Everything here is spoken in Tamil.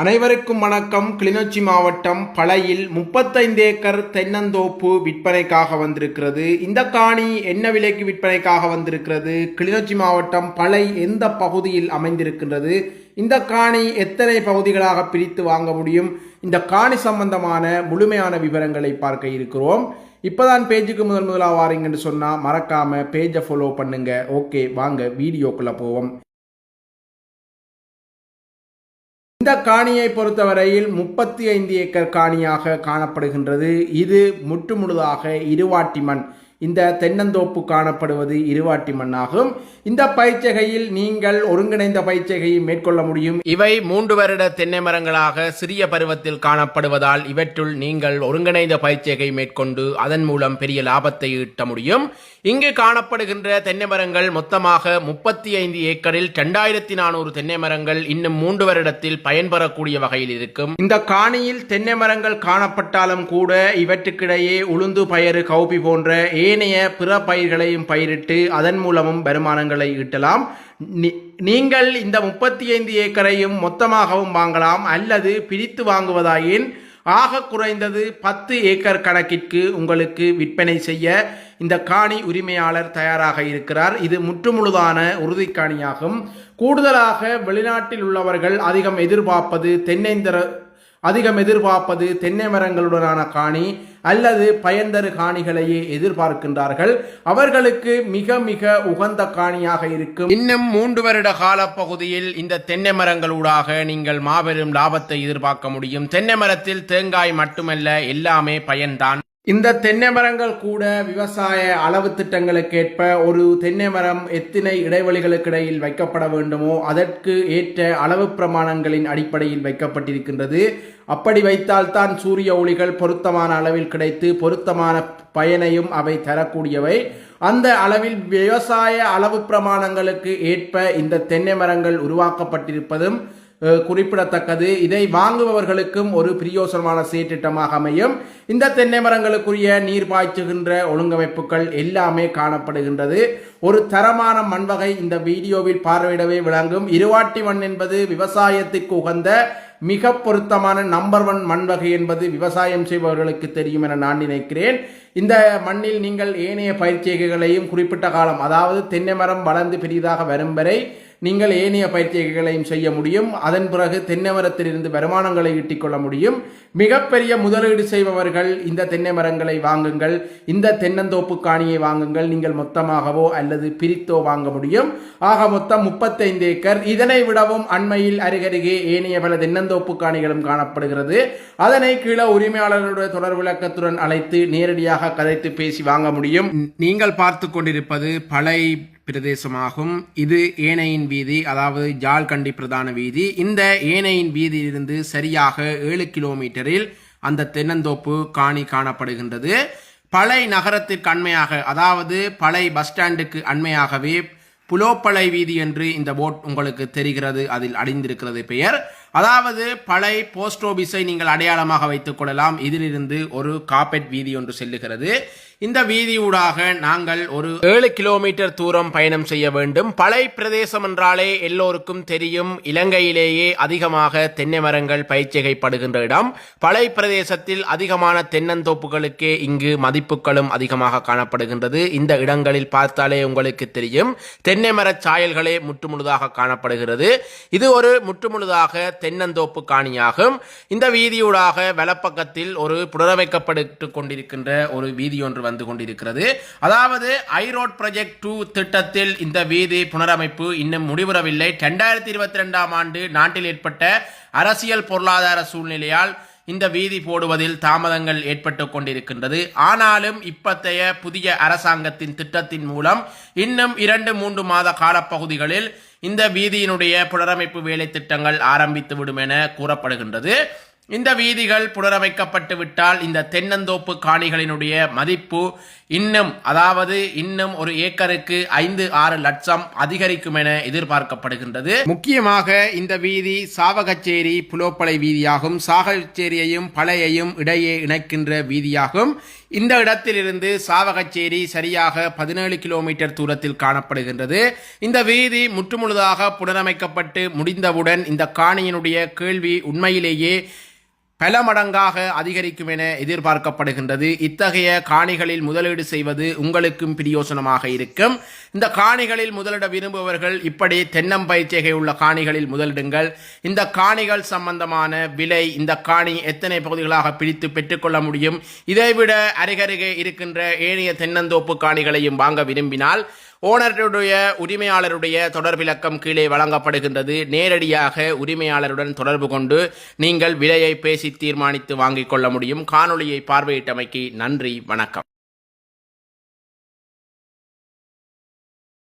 அனைவருக்கும் வணக்கம். கிளிநொச்சி மாவட்டம் பழையில் முப்பத்தைந்து ஏக்கர் தென்னந்தோப்பு விற்பனைக்காக வந்திருக்கிறது. இந்த காணி என்ன விலைக்கு விற்பனைக்காக வந்திருக்கிறது? கிளிநொச்சி மாவட்டம் பழை எந்த பகுதியில் அமைந்திருக்கின்றது? இந்த காணி எத்தனை பகுதிகளாக பிரித்து வாங்க முடியும்? இந்த காணி சம்பந்தமான முழுமையான விவரங்களை பார்க்க இருக்கிறோம். இப்போதான் பேஜுக்கு முதல் முதலாக வாரீங்கன்னு சொன்னால் மறக்காமல் பேஜை ஃபாலோ பண்ணுங்கள் ஓகே வாங்க வீடியோக்குள்ளே போவோம். இந்த காணியை பொறுத்தவரையில் முப்பத்தி ஐந்து ஏக்கர் காணியாக காணப்படுகின்றது. இது முற்றுமுழுதாக இருவாட்டி மண் இந்த தென்னந்தோப்பு காணப்படுவது இருவாட்டி மண்ணாகும். இந்த பயிற்சகையில் நீங்கள் ஒருங்கிணைந்த பயிற்சகையை மேற்கொள்ள முடியும். இவை மூன்று வருட தென்னை மரங்களாக சிறிய பருவத்தில் காணப்படுவதால் இவற்றுள் நீங்கள் ஒருங்கிணைந்த பயிற்சியை மேற்கொண்டு அதன் மூலம் பெரிய லாபத்தை ஈட்ட முடியும். இங்கு காணப்படுகின்ற தென்னை மரங்கள் மொத்தமாக முப்பத்தி ஐந்து ஏக்கரில் இரண்டாயிரத்தி நானூறு தென்னை மரங்கள் இன்னும் மூன்று வருடத்தில் பயன்பெறக்கூடிய வகையில் இருக்கும். இந்த காணியில் தென்னை மரங்கள் காணப்பட்டாலும் கூட இவற்றுக்கிடையே உளுந்து பயறு கௌபி போன்ற ஏனைய பிற பயிர்களையும் பயிரிட்டு அதன் மூலமும் வருமானங்களை ஈட்டலாம். நீ- நீங்கள் இந்த முப்பத்தி ஐந்து ஏக்கரையும் மொத்தமாகவும் வாங்கலாம் அல்லது பிரித்து வாங்குவதாயின் ஆக குறைந்தது பத்து ஏக்கர் கணக்கிற்கு உங்களுக்கு விற்பனை செய்ய இந்த காணி உரிமையாளர் தயாராக இருக்கிறார். இது முற்றுமுழுதான உறுதிக்காணியாகும் கூடுதலாக வெளிநாட்டில் உள்ளவர்கள் அதிகம் எதிர்பார்ப்பது தென்னைந்தர அதிகம் எதிர்பார்ப்பது தென்னை மரங்களுடனான காணி. அல்லது பயன்தரு காணிகளையே எதிர்பார்க்கின்றார்கள். அவர்களுக்கு மிக மிக உகந்த காணியாக இருக்கும். இன்னும் மூன்று வருட கால பகுதியில் இந்த தென்னை மரங்களூடாக நீங்கள் மாபெரும் லாபத்தை எதிர்பார்க்க முடியும். தென்னை மரத்தில் தேங்காய் மட்டுமல்ல எல்லாமே பயன்தான். இந்த தென்னை மரங்கள் கூட விவசாய அளவு திட்டங்களுக்கேற்ப ஒரு தென்னை மரம் எத்தனை இடைவெளிகளுக்கு இடையில் வைக்கப்பட வேண்டுமோ அதற்கு ஏற்ற அளவு பிரமாணங்களின் அடிப்படையில் வைக்கப்பட்டிருக்கின்றது. அப்படி வைத்தால்தான் சூரிய ஒளிகள் பொருத்தமான அளவில் கிடைத்து பொருத்தமான பயனையும் அவை தரக்கூடியவை. அந்த அளவில் விவசாய அளவு பிரமாணங்களுக்கு ஏற்ப இந்த தென்னை மரங்கள் உருவாக்கப்பட்டிருப்பதும் குறிப்பிடத்தக்கது. இதை வாங்குபவர்களுக்கும் ஒரு பிரியோசனமான சீர்திட்டமாக அமையும். இந்த தென்னை மரங்களுக்குரிய நீர் பாய்ச்சுகின்ற ஒழுங்கமைப்புகள் எல்லாமே காணப்படுகின்றது. ஒரு தரமான மண் வகை இந்த வீடியோவில் பார்வையிடவே விளங்கும். இருவாட்டி மண் என்பது விவசாயத்திற்கு உகந்த மிக பொருத்தமான நம்பர் ஒன் மண் வகை என்பது விவசாயம் செய்பவர்களுக்கு தெரியும் என நான் நினைக்கிறேன். இந்த மண்ணில் நீங்கள் ஏனைய பயிற்சிகளையும் குறிப்பிட்ட காலம் அதாவது தென்னை மரம் வளர்ந்து பெரிதாக வரும் வரை நீங்கள் ஏனைய பயிற்சிகளையும் செய்ய முடியும். அதன் பிறகு தென்னை மரத்திலிருந்து வருமானங்களை ஈட்டிக்கொள்ள முடியும். மிகப்பெரிய முதலீடு செய்பவர்கள் இந்த தென்னை மரங்களை வாங்குங்கள். இந்த தென்னந்தோப்பு காணியை வாங்குங்கள். நீங்கள் மொத்தமாகவோ அல்லது பிரித்தோ வாங்க முடியும். ஆக மொத்தம் முப்பத்தைந்து ஏக்கர். இதனை விடவும் அண்மையில் அருகருகே ஏனைய பல தென்னந்தோப்பு காணிகளும் காணப்படுகிறது. அதனை கீழே உரிமையாளர்களுடைய தொடர் விளக்கத்துடன் அழைத்து நேரடியாக கதைத்து பேசி வாங்க முடியும். நீங்கள் பார்த்து கொண்டிருப்பது பழைய பிரதேசமாகும். இது ஏனையின் வீதி அதாவது ஜால்கண்டி பிரதான வீதி. இந்த ஏனையின் வீதியிலிருந்து சரியாக ஏழு கிலோமீட்டரில் அந்த தென்னந்தோப்பு காணி காணப்படுகின்றது. பழை நகரத்திற்கு அண்மையாக அதாவது பழை பஸ் ஸ்டாண்டுக்கு அண்மையாகவே புலோப்பளை வீதி என்று இந்த போட் உங்களுக்கு தெரிகிறது அதில் அடைந்திருக்கிறது பெயர். அதாவது பழை போஸ்ட் ஆபீஸை நீங்கள் அடையாளமாக வைத்துக் கொள்ளலாம். இதிலிருந்து ஒரு காப்பெட் வீதி ஒன்று செல்லுகிறது. இந்த வீதியூடாக நாங்கள் ஒரு ஏழு கிலோமீட்டர் தூரம் பயணம் செய்ய வேண்டும். பழை பிரதேசம் என்றாலே எல்லோருக்கும் தெரியும். இலங்கையிலேயே அதிகமாக தென்னை மரங்கள் பயிற்சிகைப்படுகின்ற இடம். பழை பிரதேசத்தில் அதிகமான தென்னந்தோப்புகளுக்கே இங்கு மதிப்புகளும் அதிகமாக காணப்படுகின்றது. இந்த இடங்களில் பார்த்தாலே உங்களுக்கு தெரியும். தென்னை மரச் சாயல்களே முற்றுமுழுதாக காணப்படுகிறது. இது ஒரு முற்றுமுழுதாக தென்னந்தோப்பு காணியாகும். இந்த வீதியூடாக வலப்பக்கத்தில் ஒரு புனரமைக்கப்பட்டு கொண்டிருக்கின்ற ஒரு வீதி ஒன்று வந்து கொண்டிருக்கிறது. அதாவது ஐரோட் ப்ராஜெக்ட் டூ திட்டத்தில் இந்த வீதி புனரமைப்பு இன்னும் முடிவுறவில்லை. ரெண்டாயிரத்தி இருபத்தி ரெண்டாம் ஆண்டு நாட்டில் ஏற்பட்ட அரசியல் பொருளாதார சூழ்நிலையால் இந்த வீதி போடுவதில் தாமதங்கள் ஏற்பட்டு கொண்டிருக்கின்றது. ஆனாலும் இப்பத்தைய புதிய அரசாங்கத்தின் திட்டத்தின் மூலம் இன்னும் இரண்டு மூன்று மாத காலப்பகுதிகளில் இந்த வீதியினுடைய புனரமைப்பு வேலை திட்டங்கள் ஆரம்பித்துவிடும் என கூறப்படுகின்றது. இந்த வீதிகள் புனரமைக்கப்பட்டு விட்டால் இந்த தென்னந்தோப்பு காணிகளினுடைய மதிப்பு இன்னும் அதாவது இன்னும் ஒரு ஏக்கருக்கு ஐந்து ஆறு லட்சம் அதிகரிக்கும் என எதிர்பார்க்கப்படுகின்றது. முக்கியமாக இந்த வீதி சாவகச்சேரி புலோப்பளை வீதியாகும். சாகச்சேரியையும் பழையையும் இடையே இணைக்கின்ற வீதியாகும். இந்த இடத்திலிருந்து சாவகச்சேரி சரியாக பதினேழு கிலோமீட்டர் தூரத்தில் காணப்படுகின்றது. இந்த வீதி முற்றுமுழுதாக புனரமைக்கப்பட்டு முடிந்தவுடன் இந்த காணியினுடைய கேள்வி உண்மையிலேயே பல மடங்காக அதிகரிக்கும் என எதிர்பார்க்கப்படுகின்றது. இத்தகைய காணிகளில் முதலீடு செய்வது உங்களுக்கும் பிரியோசனமாக இருக்கும். இந்த காணிகளில் முதலிட விரும்புபவர்கள் இப்படி தென்னம்பயிற்சிகை உள்ள காணிகளில் முதலிடுங்கள். இந்த காணிகள் சம்பந்தமான விலை இந்த காணி எத்தனை பகுதிகளாக பிரித்து பெற்றுக்கொள்ள முடியும்? இதைவிட அருகருகே இருக்கின்ற ஏனைய தென்னந்தோப்பு காணிகளையும் வாங்க விரும்பினால் ஓனருடைய உரிமையாளருடைய தொடர்பிலக்கம் கீழே வழங்கப்படுகின்றது. நேரடியாக உரிமையாளருடன் தொடர்பு கொண்டு நீங்கள் விலையை பேசி தீர்மானித்து வாங்கிக் கொள்ள முடியும். காணொளியை பார்வையிட்டமைக்கு நன்றி வணக்கம்.